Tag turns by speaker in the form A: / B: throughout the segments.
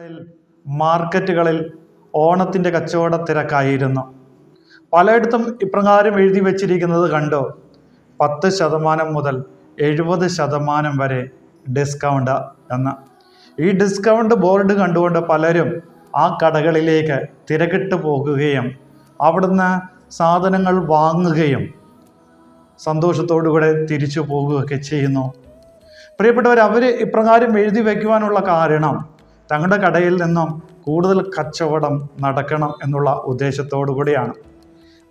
A: ങ്ങളിൽ, മാർക്കറ്റുകളിൽ ഓണത്തിന്റെ കച്ചവട തിരക്കായിരുന്നു. പലയിടത്തും ഇപ്രകാരം എഴുതി വച്ചിരിക്കുന്നത് കണ്ടോ? പത്ത് ശതമാനം മുതൽ എഴുപത് ശതമാനം വരെ ഡിസ്കൗണ്ട് എന്ന്. ഈ ഡിസ്കൗണ്ട് ബോർഡ് കണ്ടുകൊണ്ട് പലരും ആ കടകളിലേക്ക് തിരക്കിട്ട് പോകുകയും അവിടുന്ന് സാധനങ്ങൾ വാങ്ങുകയും സന്തോഷത്തോടുകൂടെ തിരിച്ചു പോകുകയൊക്കെ ചെയ്യുന്നു. പ്രിയപ്പെട്ടവർ അവർ ഇപ്രകാരം എഴുതി വയ്ക്കുവാനുള്ള കാരണം തങ്ങളുടെ കടയിൽ നിന്നും കൂടുതൽ കച്ചവടം നടക്കണം എന്നുള്ള ഉദ്ദേശത്തോടു കൂടിയാണ്.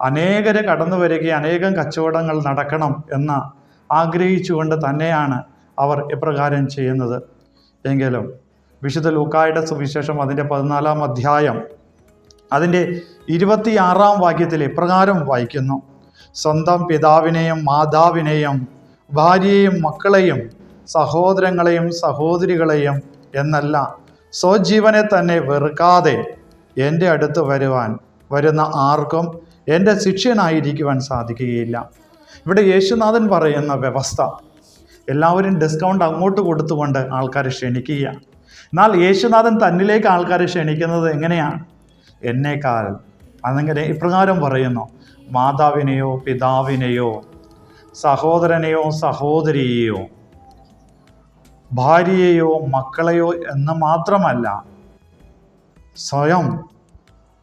A: അനേകർ കടന്നു വരികയും അനേകം കച്ചവടങ്ങൾ നടക്കണം എന്ന് ആഗ്രഹിച്ചുകൊണ്ട് തന്നെയാണ് അവർ ഇപ്രകാരം ചെയ്യുന്നത്. എങ്കിലും വിശുദ്ധ ലൂക്കായുടെ സുവിശേഷം അതിന്റെ പതിനാലാം അധ്യായം അതിന്റെ ഇരുപത്തിയാറാം വാക്യത്തിൽ ഇപ്രകാരം വായിക്കുന്നു. സ്വന്തം പിതാവിനെയും മാതാവിനെയും ഭാര്യയെയും മക്കളെയും സഹോദരങ്ങളെയും സഹോദരികളെയും എന്നല്ല സ്വജീവനെ തന്നെ വെറുക്കാതെ എന്റെ അടുത്ത് വരുവാൻ വരുന്ന ആർക്കും എന്റെ ശിഷ്യനായിരിക്കുവാൻ സാധിക്കുകയില്ല. ഇവിടെ യേശുനാഥൻ പറയുന്ന വ്യവസ്ഥ എല്ലാവരും ഡിസ്കൗണ്ട് അങ്ങോട്ട് കൊടുത്തുകൊണ്ട് ആൾക്കാരെ ക്ഷണിക്കുക എന്നാൽ യേശുനാഥൻ തന്നിലേക്ക് ആൾക്കാരെ ക്ഷണിക്കുന്നത് എങ്ങനെയാണ്? എന്നേക്കാൾ അതങ്ങനെ ഇപ്രകാരം പറയുന്നു. മാതാവിനെയോ പിതാവിനെയോ സഹോദരനെയോ സഹോദരിയെയോ ഭാര്യയെയോ മക്കളെയോ എന്ന് മാത്രമല്ല സ്വയം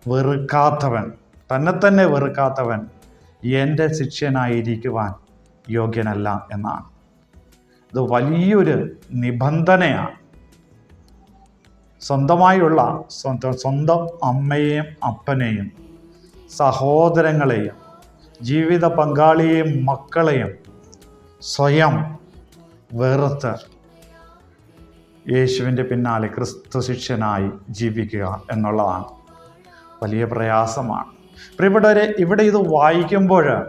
A: വെറുക്കാത്തവൻ തന്നെ തന്നെ വെറുക്കാത്തവൻ എന്റെ ശിഷ്യനായിരിക്കുവാൻ യോഗ്യനല്ല എന്നാണ്. ഇത് വലിയൊരു നിബന്ധനയാണ്. സ്വന്തമായുള്ള സ്വന്തം അമ്മയെയും അപ്പനെയും സഹോദരങ്ങളെയും ജീവിത പങ്കാളിയെയും മക്കളെയും സ്വയം വെറുത്ത് യേശുവിന്റെ പിന്നാലെ ക്രിസ്തു ശിഷ്യനായി ജീവിക്കുക എന്നുള്ളതാണ്. വലിയ പ്രയാസമാണ്. പ്രിയപ്പെട്ടവരെ ഇവിടെ ഇത് വായിക്കുമ്പോൾ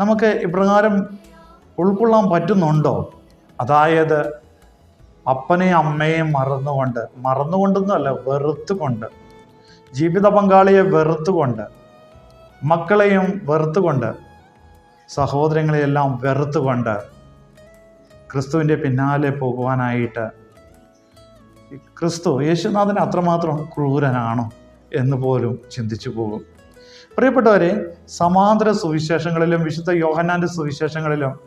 A: നമുക്ക് ഇപ്രകാരം ഉൾക്കൊള്ളാൻ പറ്റുന്നുണ്ടോ? അതായത് അപ്പനെയും അമ്മയെയും മറന്നുകൊണ്ട് മറന്നുകൊണ്ടെന്നല്ല വെറുത്തുകൊണ്ട് ജീവിത പങ്കാളിയെ വെറുത്തുകൊണ്ട് മക്കളെയും വെറുത്തുകൊണ്ട് സഹോദരങ്ങളെയെല്ലാം വെറുത്തുകൊണ്ട് ക്രിസ്തുവിന്റെ പിന്നാലെ പോകുവാനായിട്ട് ക്രിസ്തു യേശുനാഥൻ അത്രമാത്രം ക്രൂരനാണോ എന്ന് പോലും ചിന്തിച്ചു പോകും. പ്രിയപ്പെട്ടവരെ സമാന്തര സുവിശേഷങ്ങളിലും വിശുദ്ധ യോഹന്നാന്റെ സുവിശേഷങ്ങളിലും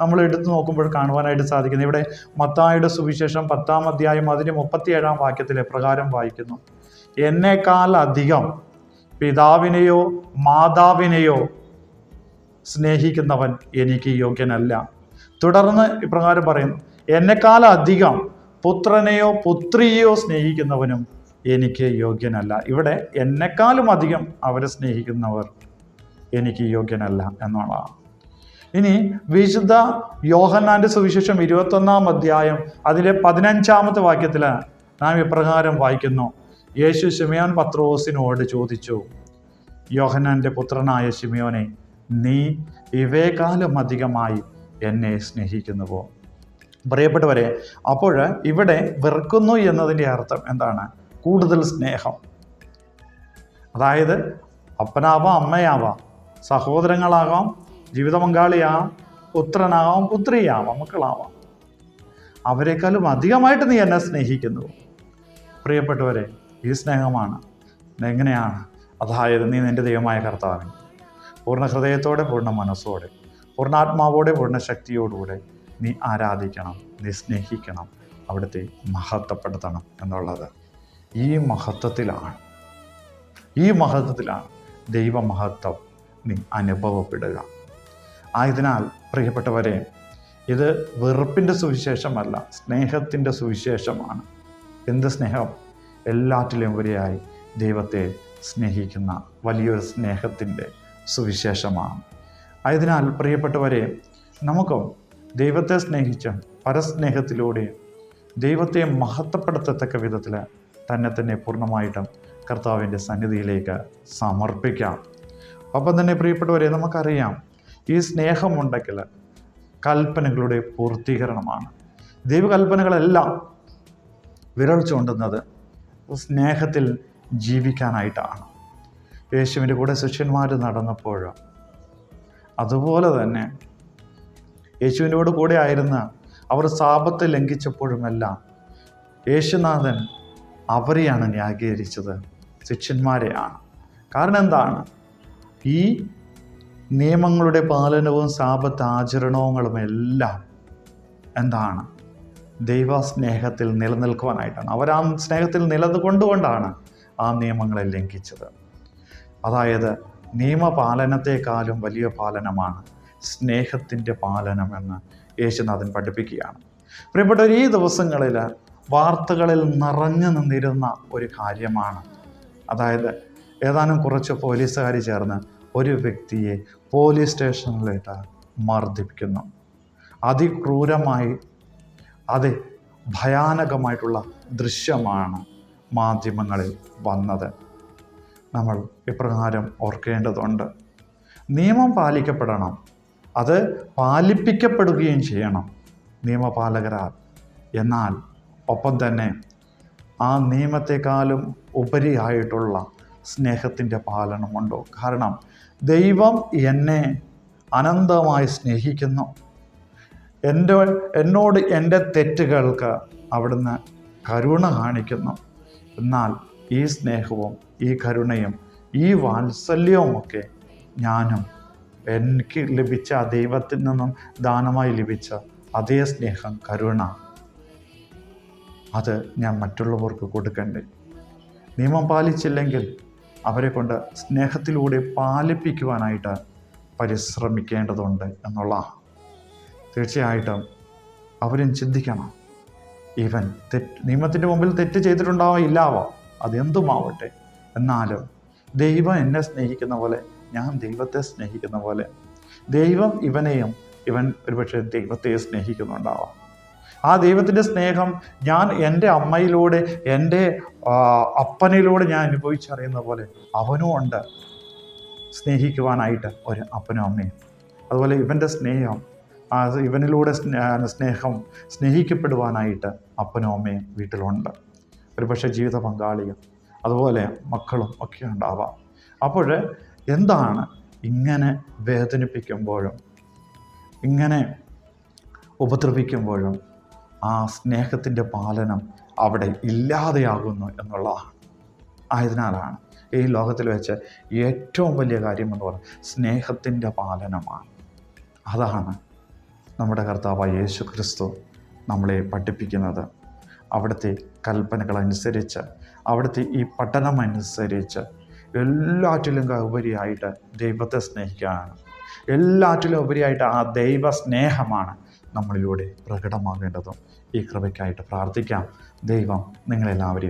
A: നമ്മൾ എടുത്തു നോക്കുമ്പോൾ കാണുവാനായിട്ട് സാധിക്കുന്നു. ഇവിടെ മത്തായുടെ സുവിശേഷം പത്താം അധ്യായം അതിന് മുപ്പത്തിയേഴാം വാക്യത്തിലെ പ്രകാരം വായിക്കുന്നു. എന്നേക്കാൾ അധികം പിതാവിനെയോ മാതാവിനെയോ സ്നേഹിക്കുന്നവൻ എനിക്ക് യോഗ്യനല്ല. തുടർന്ന് ഇപ്രകാരം പറയുന്നു. എന്നെക്കാൾ അധികം പുത്രനെയോ പുത്രിയെയോ സ്നേഹിക്കുന്നവനും എനിക്ക് യോഗ്യനല്ല. ഇവിടെ എന്നെക്കാളും അധികം അവരെ സ്നേഹിക്കുന്നവർ എനിക്ക് യോഗ്യനല്ല എന്നുള്ളതാണ് ഇനി വിശുദ്ധ യോഹന്നാന്റെ സുവിശേഷം ഇരുപത്തൊന്നാം അധ്യായം അതിലെ പതിനഞ്ചാമത്തെ വാക്യത്തിൽ നാം ഇപ്രകാരം വായിക്കുന്നു. യേശു ശിമയോൻ പത്രോസിനോട് ചോദിച്ചു യോഹന്നാന്റെ പുത്രനായ ശിമയോനെ നീ ഇവേകാലം അധികമായി എന്നെ സ്നേഹിക്കുന്നുവോ? പ്രിയപ്പെട്ടവരെ അപ്പോൾ ഇവിടെ വെറുക്കുന്നു എന്നതിന്റെ അർത്ഥം എന്താണ്? കൂടുതൽ സ്നേഹം. അതായത് അപ്പനാവാം അമ്മയാവാം സഹോദരങ്ങളാകാം ജീവിത പങ്കാളിയാവാം പുത്രനാവാം പുത്രിയാവാം മക്കളാവാം. അവരെക്കാളും അധികമായിട്ട് നീ എന്നെ സ്നേഹിക്കുന്നു. പ്രിയപ്പെട്ടവരെ ഈ സ്നേഹമാണ്. എങ്ങനെയാണ്? അതായത് നീ നിന്റെ ദൈവമായ കർത്താവിന് പൂർണ ഹൃദയത്തോടെ പൂർണ മനസ്സോടെ പൂർണാത്മാവോടെ പൂർണ ശക്തിയോടുകൂടെ നീ ആരാധിക്കണം നീ സ്നേഹിക്കണം അവിടുത്തെ മഹത്വപ്പെടുത്തണം എന്നുള്ളത് ഈ മഹത്വത്തിലാണ്. ഈ മഹത്വത്തിലാണ് ദൈവമഹത്വം നീ അനുഭവപ്പെടുക. ആയതിനാൽ പ്രിയപ്പെട്ടവരെ ഇത് വെറുപ്പിന്റെ സുവിശേഷമല്ല സ്നേഹത്തിന്റെ സുവിശേഷമാണ്. എന്ത് സ്നേഹം? എല്ലാറ്റിലും ഉപരിയായി ദൈവത്തെ സ്നേഹിക്കുന്ന വലിയൊരു സ്നേഹത്തിന്റെ സുവിശേഷമാണ്. ആയതിനാൽ പ്രിയപ്പെട്ടവരെ നമുക്കും ദൈവത്തെ സ്നേഹിച്ച് പരസ്നേഹത്തിലൂടെ ദൈവത്തെ മഹത്വപ്പെടുത്തത്തക്ക വിധത്തിൽ തന്നെ തന്നെ പൂർണമായിട്ടും കർത്താവിന്റെ സന്നിധിയിലേക്ക് സമർപ്പിക്കാം. അപ്പം തന്നെ പ്രിയപ്പെട്ടവരെ നമുക്കറിയാം ഈ സ്നേഹമുണ്ടെങ്കിൽ കൽപ്പനകളുടെ പൂർത്തീകരണമാണ്. ദൈവകൽപ്പനകളെല്ലാം വിരൽ ചൂണ്ടുന്നത് സ്നേഹത്തിൽ ജീവിക്കാനായിട്ടാണ്. യേശുവിന്റെ കൂടെ ശിഷ്യന്മാർ നടന്നപ്പോൾ അതുപോലെ തന്നെ യേശുവിനോട് കൂടെ ആയിരുന്ന അവർ സാപത്ത് ലംഘിച്ചപ്പോഴുമെല്ലാം യേശുനാഥൻ അവരെയാണ് ന്യായീകരിച്ചത്. ശിഷ്യന്മാരെയാണ് കാരണം എന്താണ്? ഈ നിയമങ്ങളുടെ പാലനവും സാപത്ത് ആചരണങ്ങളും എല്ലാം എന്താണ്? ദൈവസ്നേഹത്തിൽ നിലനിൽക്കുവാനായിട്ടാണ്. അവർ ആ സ്നേഹത്തിൽ നിലകൊണ്ടുകൊണ്ടാണ് ആ നിയമങ്ങളെ ലംഘിച്ചത്. അതായത് നിയമപാലനത്തെക്കാളും വലിയ പാലനമാണ് സ്നേഹത്തിന്റെ പാലനമെന്ന് യേശുനാഥൻ പഠിപ്പിക്കുകയാണ്. പ്രിയപ്പെട്ടവർ ഈ ദിവസങ്ങളിൽ വാർത്തകളിൽ നിറഞ്ഞു നിന്നിരുന്ന ഒരു കാര്യമാണ്. അതായത് ഏതാനും കുറച്ച് പോലീസുകാർ ചേർന്ന് ഒരു വ്യക്തിയെ പോലീസ് സ്റ്റേഷനിലിട്ട് മർദ്ദിപ്പിക്കുന്നു. അതിക്രൂരമായി അതി ഭയാനകമായിട്ടുള്ള ദൃശ്യമാണ് മാധ്യമങ്ങളിൽ വന്നത്. നമ്മൾ ഇപ്രകാരം ഓർക്കേണ്ടതുണ്ട്. നിയമം പാലിക്കപ്പെടണം. അത് പാലിപ്പിക്കപ്പെടുകയും ചെയ്യണം നിയമപാലകരാൽ. എന്നാൽ ഒപ്പം തന്നെ ആ നിയമത്തെക്കാളും ഉപരിയായിട്ടുള്ള സ്നേഹത്തിന്റെ പാലനമുണ്ടോ? കാരണം ദൈവം എന്നെ അനന്തമായി സ്നേഹിക്കുന്നു. എന്റെ എന്നോട് എന്റെ തെറ്റുകൾക്ക് അവിടുന്ന് കരുണ കാണിക്കുന്നു. എന്നാൽ ഈ സ്നേഹവും ഈ കരുണയും ഈ വാത്സല്യവുമൊക്കെ ഞാനും എനിക്ക് ലഭിച്ച ദൈവത്തിൽ നിന്നും ദാനമായി ലഭിച്ച അതേ സ്നേഹം കരുണ. അത് ഞാൻ മറ്റുള്ളവർക്ക് കൊടുക്കണ്ടേ? നിയമം പാലിച്ചില്ലെങ്കിൽ അവരെ കൊണ്ട് സ്നേഹത്തിലൂടെ പാലിപ്പിക്കുവാനായിട്ട് പരിശ്രമിക്കേണ്ടതുണ്ട് എന്നുള്ള. തീർച്ചയായിട്ടും അവരും ചിന്തിക്കണം. ഇവൻ തെറ്റ് നിയമത്തിന്റെ മുമ്പിൽ തെറ്റ് ചെയ്തിട്ടുണ്ടാവാം ഇല്ലാവാം. അതെന്തുമാവട്ടെ? എന്നാലും ദൈവം എന്നെ സ്നേഹിക്കുന്ന പോലെ ഞാൻ ദൈവത്തെ സ്നേഹിക്കുന്ന പോലെ ദൈവം ഇവനെയും ഇവൻ ഒരുപക്ഷെ ദൈവത്തെ സ്നേഹിക്കുന്നുണ്ടാവാം. ആ ദൈവത്തിന്റെ സ്നേഹം ഞാൻ എന്റെ അമ്മയിലൂടെ എന്റെ അപ്പനിലൂടെ ഞാൻ അനുഭവിച്ചറിയുന്ന പോലെ അവനും ഉണ്ട്. സ്നേഹിക്കുവാനായിട്ട് ഒരു അപ്പനും അമ്മയും. അതുപോലെ ഇവന്റെ സ്നേഹം ഇവനിലൂടെ സ്നേഹം സ്നേഹിക്കപ്പെടുവാനായിട്ട് അപ്പനും അമ്മയും വീട്ടിലുണ്ട്. ഒരു പക്ഷേ ജീവിത പങ്കാളിയും അതുപോലെ മക്കളും ഒക്കെ ഉണ്ടാവാം. അപ്പോൾ എന്താണ് ഇങ്ങനെ വേദനിപ്പിക്കുമ്പോഴും ഇങ്ങനെ ഉപദ്രവിക്കുമ്പോഴും ആ സ്നേഹത്തിന്റെ പാലനം അവിടെ ഇല്ലാതെയാകുന്നു എന്നുള്ളതാണ് ആയതിനാലാണ് ഈ ലോകത്തിൽ വെച്ച് ഏറ്റവും വലിയ കാര്യം എന്ന് പറയുന്നത് സ്നേഹത്തിന്റെ പാലനമാണ്. അതാണ് നമ്മുടെ കർത്താവ് യേശു ക്രിസ്തു നമ്മളെ പഠിപ്പിക്കുന്നത്. അവിടുത്തെ കൽപ്പനകളനുസരിച്ച് അവിടുത്തെ ഈ പട്ടണം പഠനമനുസരിച്ച് എല്ലാറ്റിലും ഉപരിയായിട്ട് ദൈവത്തെ സ്നേഹിക്കുകയാണ്. എല്ലാറ്റിലും ഉപരിയായിട്ട് ആ ദൈവ സ്നേഹമാണ് നമ്മളിലൂടെ പ്രകടമാകേണ്ടതും. ഈ കൃപയ്ക്കായിട്ട് പ്രാർത്ഥിക്കാം. ദൈവം നിങ്ങളെല്ലാവരെയും